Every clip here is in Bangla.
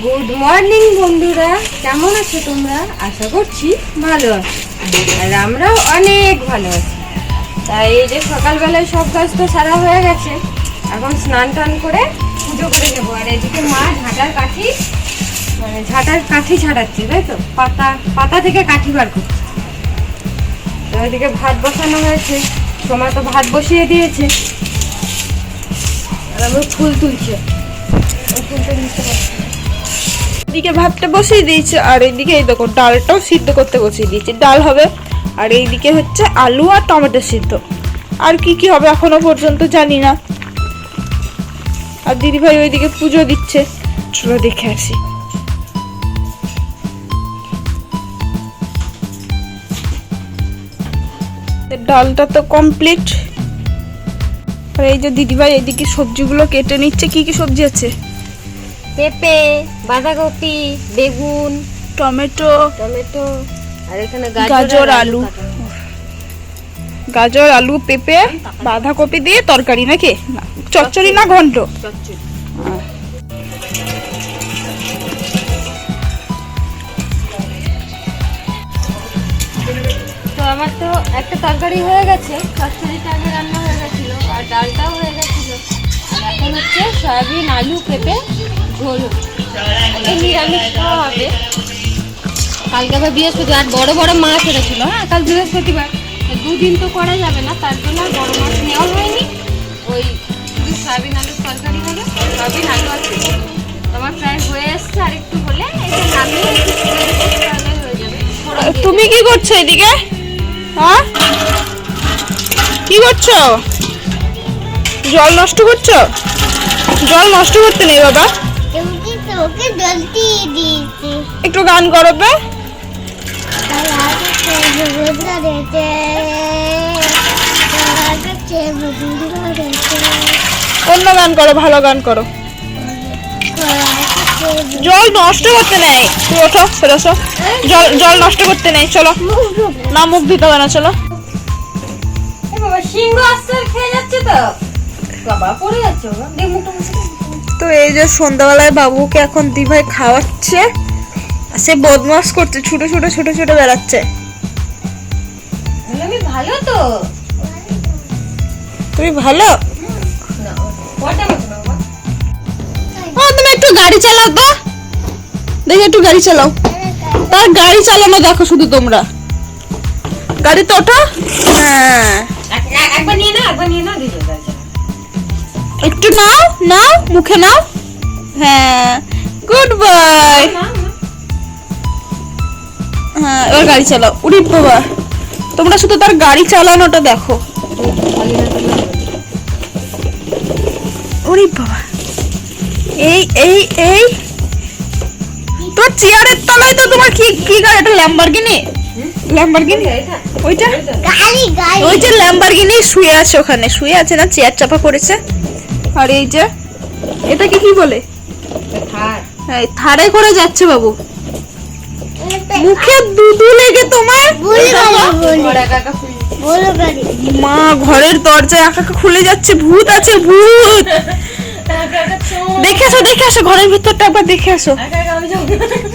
গুড মর্নিং বন্ধুরা। কেমন আছো তোমরা? আশা করছি ভালো আছো। আর আমরাও অনেক ভালো আছি। তাই এই যে সকালবেলায় সব কাজ তো সারা হয়ে গেছে, এখন স্নান টান করে পুজো করে নেব। আর এদিকে মা ঝাঁটার কাঠি মানে ঝাঁটার কাঠি ছাড়াচ্ছে তাই তো? পাতা পাতা থেকে কাঠি বার করছে। তো ওইদিকে ভাত বসানো হয়েছে, সোমা তো ভাত বসিয়ে দিয়েছে। আর আমি ফুল তুলছে। ফুলটা নিতে পারছি। এদিকে ভাতটা বসিয়ে দিয়েছি, আর এইদিকে এই দেখো ডালটাও সিদ্ধ করতে বসিয়ে দিয়েছি। ডাল হবে, আর এইদিকে হচ্ছে আলু আর টমেটো সিদ্ধ। আর কি কি হবে এখনও পর্যন্ত জানি না। আর দিদিভাই ওইদিকে পুজো দিচ্ছে। চলো দেখে আসি। ডালটা তো কমপ্লিট। আর এই যে দিদিভাই এইদিকে সবজিগুলো কেটে নিচ্ছে। কি কি সবজি আছে? পেঁপে। বাঁধাকপি বেগুন টমেটো টমেটো আর এখানে গাজর, আলু। গাজর আলু পেঁপে বাঁধাকপি দিয়ে তরকারি নাকি? না চচ্চড়ি না ঘন্ট? তো আমার তো একটা তরকারি হয়ে গেছে। চচ্চড়িটা আগে রান্না হয়ে গেছিল আর ডালটাও হয়ে গেছিল। এখন হচ্ছে সয়াবিন আলু পেঁপে ঝোল এই নিরামিষ খাওয়া হবে। কালকে আবার বৃহস্পতিবার বড় বড় মাছ এনেছিল হ্যাঁ কাল বৃহস্পতিবার। দুদিন তো করা যাবে না, তার জন্য আর বড় মাছ নেওয়া হয়নি। ওই শুধু সয়াবিন আলুর তরকারি হবে, সয়াবিন আলু আর পেঁপে। তো আমার প্রায় হয়ে এসছে আর একটু হলে তুমি কি করছ এদিকে? হ্যাঁ? কি করছ? জল নষ্ট করছ? জল নষ্ট করতে নেই বাবা। চোখে জল দিয়েছি। একটু গান করো তো অন্য গান করো ভালো গান করো। জল নষ্ট করতে নেই। তুই ওঠো ফেরো জল জল নষ্ট করতে নেই চলো। না মুখ দিতে হবে না চলো। সিংহ আসতে খেয়ে যাচ্ছে তো। বাবা পড়ে যাচ্ছে তো এই যে সন্ধ্যাবেলায় বাবুকে এখন দিভাই খাওয়াচ্ছে সে বদমাস করছে ছোট ছোট ছোট ছোট বেড়াচ্ছে। ভালো তো? তুমি ভালো? না না ও তুমি একটু গাড়ি চালাও তো। দেখি একটু গাড়ি চালাও। তার গাড়ি চালানো দেখো শুধু তোমরা। গাড়ি তো ওঠো হ্যাঁ। এক- এক- একবার নিয়ে নাও একবার নিয়ে চালা। একটু নাও নাও মুখে নাও। হ্যাঁ গুড বাই। হ্যাঁ এবার গাড়ি চালাও। উড়ি বাবা তোমরা শুধু তার গাড়ি চালানোটা দেখো। উড়ি বাবা এই এই এই। তোর চেয়ারের তলায় তো তোমার কি কি গাড়ি এটা ল্যাম্বরগিনি ল্যাম্বরগিনি ওইটা? ওই যে ল্যাম্বরগিনি শুয়ে আছে ওখানে শুয়ে আছে না চেয়ার চাপা পড়েছে। আর এই যে এটাকে কি বলে? থার। করে যাচ্ছে বাবু। মুখে দুধু লেগে তোমার? মা ঘরের দরজায় একা একা খুলে যাচ্ছে ভূত আছে ভূত! দেখে আসো দেখে আসো ঘরের ভিতরটা একবার দেখে আসো।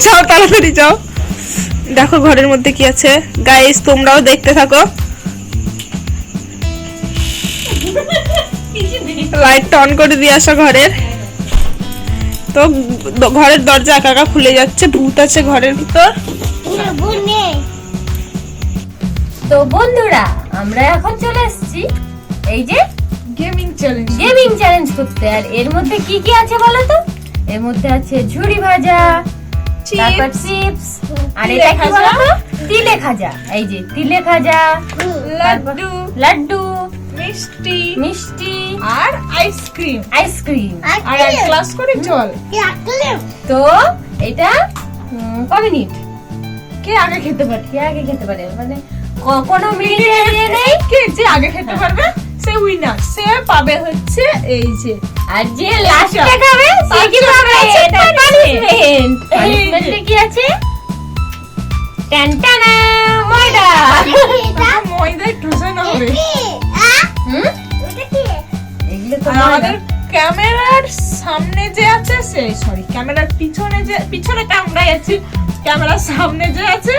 যাও তাড়াতাড়ি যাও। দেখো ঘরের মধ্যে কি আছে। গাইস তোমরাও দেখতে থাকো। লাইটটা অন করে দিয়ে আসো ঘরের। তো ঘরের দরজা একা একা খুলে যাচ্ছে ভূত আছে ঘরের ভিতর। তো বন্ধুরা আমরা এখন চলে এসেছি এই যে গেমিং চ্যালেঞ্জ গেমিং চ্যালেঞ্জ করতে। আর এর মধ্যে কি কি আছে বলো তো? এর মধ্যে আছে ঝুড়ি ভাজা তারপর চিপস আর এটা কি বলো তো? তিলে খাজা এই যে তিলে খাজা লাড্ডু। লাড্ডু মিষ্টি। মিষ্টি। আর আইসক্রিম। আইসক্রিম। আর এক গ্লাস করে জল। তো এটা ক মিনিট? কে আগে খেতে পারে? কে আগে খেতে পারে? মানে কোনো মিনিট নেই। কে যে আগে খেতে পারবে সে উইনার সে পাবে হচ্ছে এই যে আর যে লাস্টে খাবে সে কি পাবে? এটা। পানিশমেন্ট পানিশমেন্টে কি আছে? টান টানা ময়দা। ময়দায় ঢোসানো হবে। হুম? এগুলো তো আমাদের ক্যামেরার সামনে যে আছে সে সরি ক্যামেরার পিছনে যে পিছনে ক্যামেরায় আছে ক্যামেরার সামনে যে আছে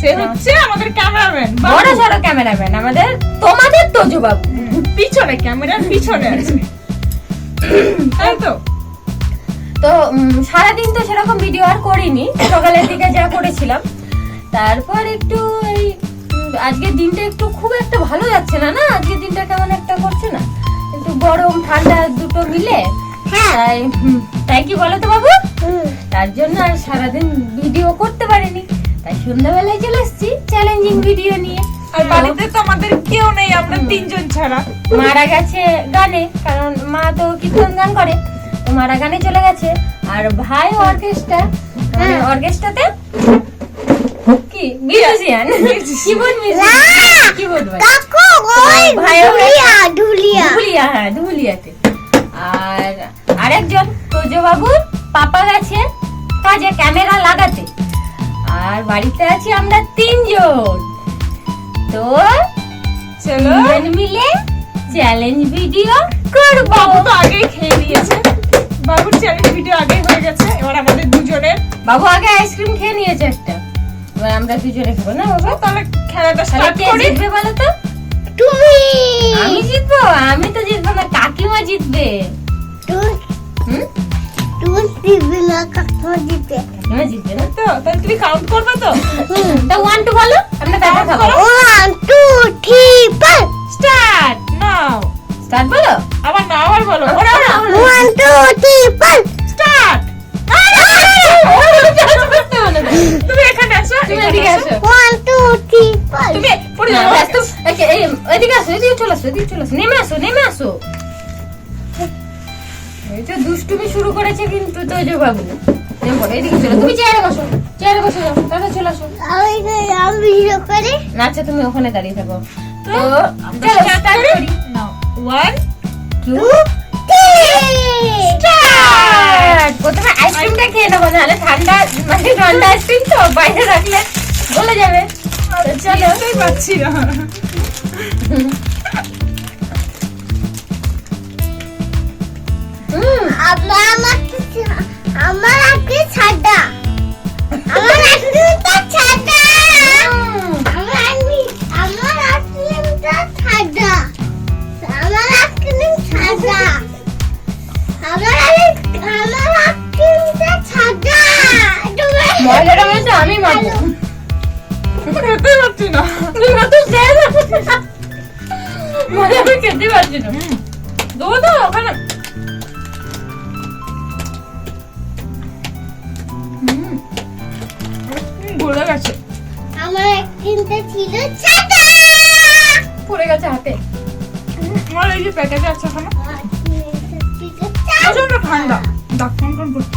সে হচ্ছে আমাদের ক্যামেরাম্যান বড় সড়ো ক্যামেরাম্যান আমাদের তোমাদের তোজো বাবু। পিছনে ক্যামেরার পিছনে আছে। তাই তো? তো সারাদিন তো সেরকম ভিডিও আর করিনি সকালের দিকে যা করেছিলাম। তারপর একটু এই উম, আজকের দিনটা একটু খুব একটা ভালো যাচ্ছে না না? আজকের দিনটা কেমন একটা করছে না? একটু গরম ঠান্ডা দুটো মিলে। হ্যাঁ। তাই তাই কি বলো তো বাবু। তার জন্য আর সারাদিন ভিডিও করতে পারিনি। তাই সন্ধ্যাবেলায় চলে এসেছি চ্যালেঞ্জিং ভিডিও নিয়ে। আর বাড়িতে তো আমাদের কেউ নেই আমরা তিনজন ছাড়া। মারা গেছে গানে কারণ মা তো কীর্তন গান করে। তো মারা গানে চলে গেছে। আর ভাই অর্কেস্ট্রা মানে হ্যাঁ। অর্কেস্ট্রাতে কি? মিউজিয়ান? কিবোর্ড মিউজিয়ান? কিবোর্ড কাকু ওই ধুলিয়া ধুলিয়া। ধুলিয়া হ্যাঁ ধুলিয়াতে। আর আরেকজন তোজো বাবুর পাপা গেছে কাজে ক্যামেরা লাগাতে। আর বাড়িতে আছি আমরা তিনজন। তো চলো। মিলে চ্যালেঞ্জ ভিডিও করব। বাবু তো আগেই খেয়ে নিয়েছে। বাবুর চ্যালেঞ্জ ভিডিও আগেই হয়ে গেছে। এবার আমাদের দুজনের বাবু আগে আইসক্রিম খেয়ে নিয়েছে একটা। এবার আমরা দুজনে খাব না বাবু তাহলে খেলাটা স্টার্ট করি জিতবে বলো তো তুমি আমি জিতবো আমি তো জিতবো না কাকিমা জিতবে তুই হুম তুই না কাকু দিতে কাকিমা জিতবে না তো তাহলে তুমি কাউন্ট করবে তো তা ওয়ান টু বলো আমরা তারপর খাব one two three four start নাও স্টার্ট বলো আবার না আবার বলো ওরা one two three four start. তুমি আসো তুমি এদিকে আসো। আসো। ওয়ান টু থ্রি ফোর তুমি পড়ে যাও ব্যাস এই, এদিকে আসো এদিকে চলে আসো এদিকে চলে আসো। নেমে আসো নেমে আসো। এই তো দুষ্টুমি শুরু করেছে কিন্তু তোজো বাবু। নেমে এদিকে চলো। তুমি চেয়ারে বসো চেয়ারে বসে যাও তাহলে চলে আসো। আমি আমি ভিডিও করে। আচ্ছা তুমি ওখানে দাঁড়িয়ে থাকো। তো চলো স্টার্ট করি? নাও। প্রথমে আইসক্রিমটা খেয়ে নেব নাহলে ঠান্ডা মানে ঠান্ডা আইসক্রিম তো বাইরে রাখলে গলে যাবে। চলো। পারছি না। আমার আমার ছাড়া আমার আইসক্রিমটা ছাড়া আমার আমার ছাড়া আমার আইসক্রিম ছাড়া ময়লাটা মনে হচ্ছে আমি মারবো খেতেই পারছি না তুমি শেষ আমি খেতে পারছি না দেবো তো ওখানে। হুম, গেছে আমার আইসক্রিমটা ছিল ছাড়া পড়ে গেছে হাতে আমার এই যে প্যাকেটে আছে। ওখানে প্রচণ্ড ঠান্ডা। ডাক ফোন ফোন করছে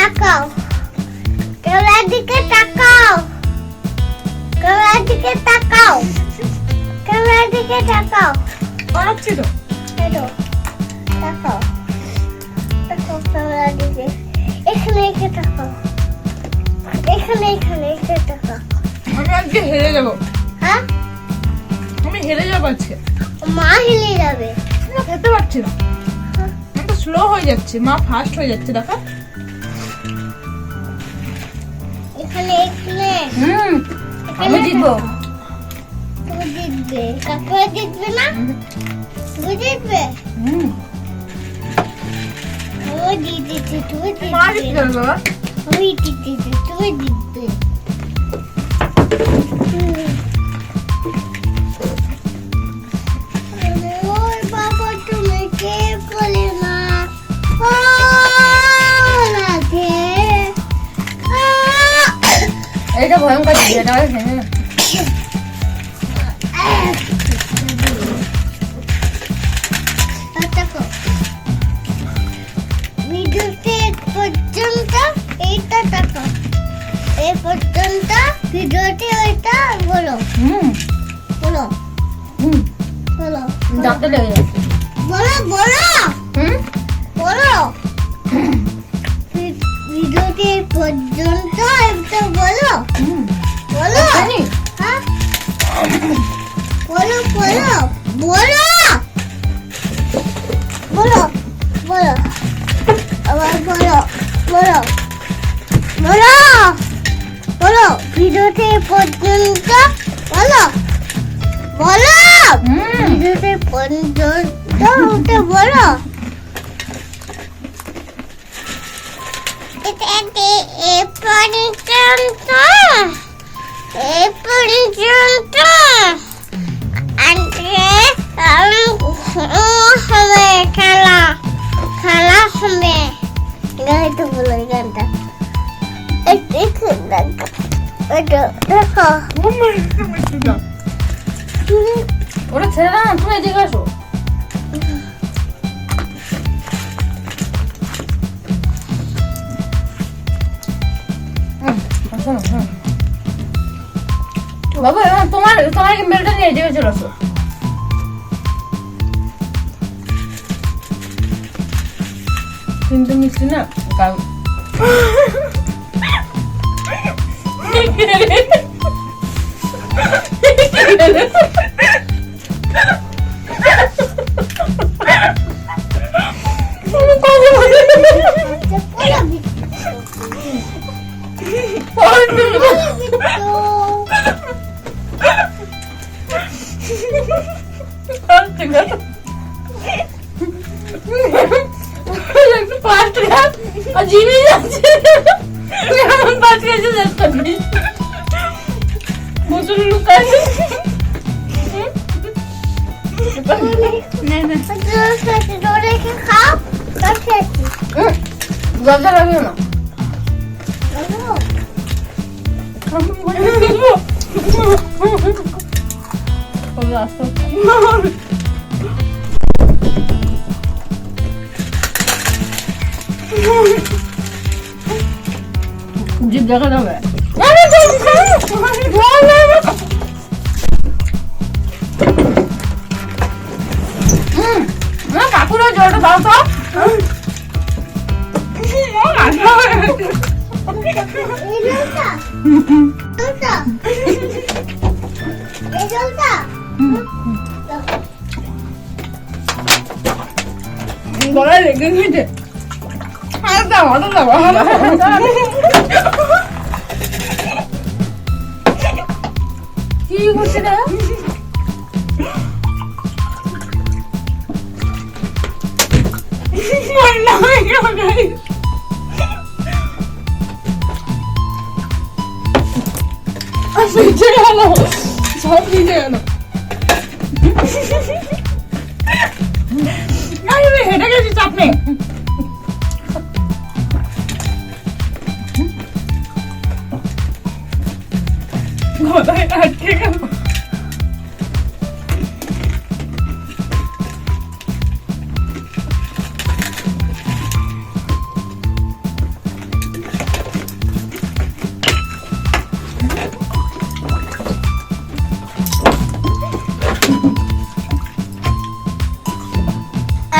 তাকাও। তোমার দিকে তাকাও। তোমার দিকে তাকাও। তোমার দিকে তাকাও। বানাচ্ছি তো। হ্যালো তাকাও। তাকাও ক্যামেরার দিকে। এখানে এসে তাকাও। এখানে এখানে এসে তাকাও। আমি আজকে হেরে যাব। হ্যাঁ? আমি হেরে যাব আজকে। মা হিলে যাবে। খেতে পারছি না। স্লো হয়ে যাচ্ছে। মা ফাস্ট হয়ে যাচ্ছে দেখো? হুম আমি জিতবো। তুমি জিতবে। কাকুরা জিতবে না? তুমি জিতবে? হুম। ও জিতেছি তুমি মা জিতবে। জিতবে না বাবা আমি তুমি জিতবে। ভয়ঙ্কর এটা ভেঙে পর্যন্ত এইটা দেখো এই পর্যন্ত ভিডিওতে ওইটা বলো। হুম বলো হুম বলো বলো বলো। বলো বলো বলো বলো ভিডিওতে পর্যন্ত বলো বলো ভিডিওতে পর্যন্ত ওটা বলো হবে খেলা খেলা হবে গাইতে বলো এই গানটা একটু দেখো এটা দেখো ওটা ছেড়ে দাও না তুমি এদিকে আসো হুম, শোনো, শোনো। বাবু এবার তোমার তোমার মেলটা নিয়ে এদিকে চলে আসো কিন্তু মিষ্টি না কাল দরজা লাগিও না। জিভ দেখা যাবে কাকুরা জলটা দাও তো লেগে গেছে আর দাও আর দাও কি করছে না হয়ে। নিচে গেল সব নিচে গেল আমি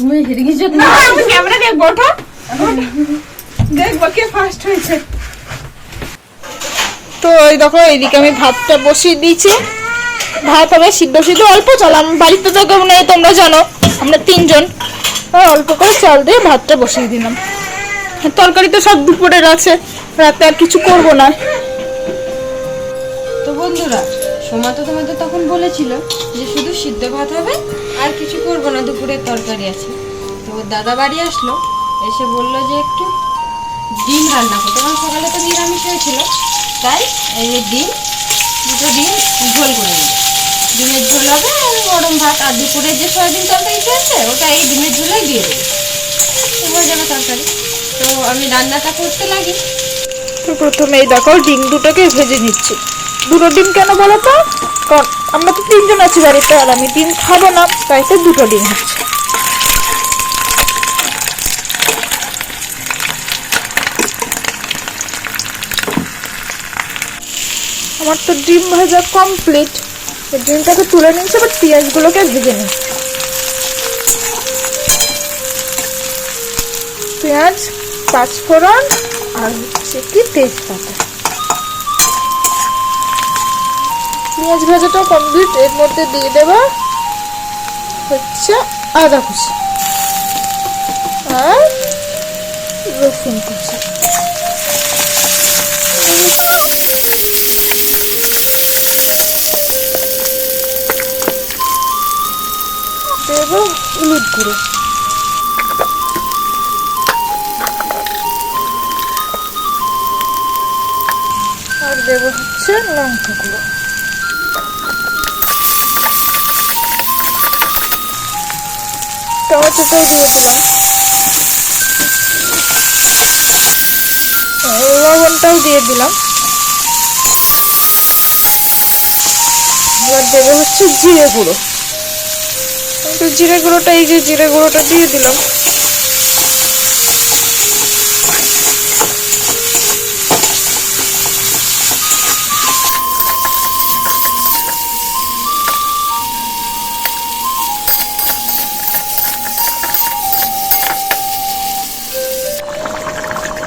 তুমি হেরে গেছো। না আমি ক্যামেরা দেখব ওঠো। দেখব কে ফার্স্ট হয়েছে। তো এই দেখো এইদিকে আমি ভাতটা বসিয়ে দিয়েছি। ভাত হবে সিদ্ধ সিদ্ধ অল্প চাল আমি বাড়িতে তো কেউ নেই তোমরা জানো আমরা তিনজন। অল্প করে চাল দিয়ে ভাতটা বসিয়ে দিলাম। তরকারি তো সব দুপুরের আছে রাতে আর কিছু করব না। তো বন্ধুরা সোমা তো তোমাদের তখন বলেছিল যে শুধু সিদ্ধ ভাত হবে আর কিছু করব না দুপুরের তরকারি আছে। তো দাদা বাড়ি আসলো, এসে বলল যে একটু ডিম রান্না করতে। কারণ সকালে তো নিরামিষ হয়েছিল, তাই এই যে ডিম, দুটো ডিম ঝোল করে দিল ডিমের ঝোল হবে আর গরম ভাত আর দুপুরের যে সয়াবিন তরকারি আছে ওটা এই ডিমের ঝোলেই দিয়ে দেবে। হয়ে যাবে তরকারি। তো আমি রান্নাটা করতে লাগি। তো প্রথমে দেখো, ডিম দুটোকে ভেজে নিচ্ছি। দুটো ডিম কেন বলো তো? আমরা তো তিনজন আছি বাড়িতে, আর আমি ডিম খাব না, তাই তো দুটো ডিম হচ্ছে। আমার তো ডিম ভাজা কমপ্লিট ডিমটাকে তুলে নিচ্ছে আবার পেঁয়াজগুলোকে ভেজে নিচ্ছি। পেঁয়াজ, পাঁচফোড়ন, আর হচ্ছে কি তেজপাতা। পেঁয়াজ ভাজাটা কমপ্লিট এর মধ্যে দিয়ে দেবো হচ্ছে আদা কুচি আর রসুন কুচি। দেবো হলুদ গুঁড়ো। আর দেবো হচ্ছে লঙ্কা গুঁড়ো। টমেটোটাও দিয়ে দিলাম। লবণটাও দিয়ে দিলাম। এবার দেবে হচ্ছে জিরে গুঁড়ো। আমি তো জিরে গুঁড়োটা, এই যে জিরে গুঁড়োটা দিয়ে দিলাম।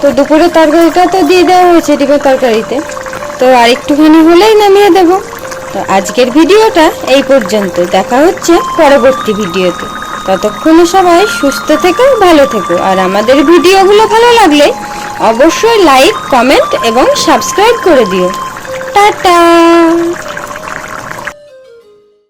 তো দুপুরের তরকারিটা তো দিয়ে দেওয়া হয়েছে ডিমের তরকারিতে। তো আর একটুখানি হলেই নামিয়ে দেব। তো আজকের ভিডিওটা এই পর্যন্ত দেখা হচ্ছে পরবর্তী ভিডিওতে। ততক্ষণে সবাই সুস্থ থেকো, ভালো থেকো। আর আমাদের ভিডিওগুলো ভালো লাগলে অবশ্যই লাইক, কমেন্ট এবং সাবস্ক্রাইব করে দিও। টাটা!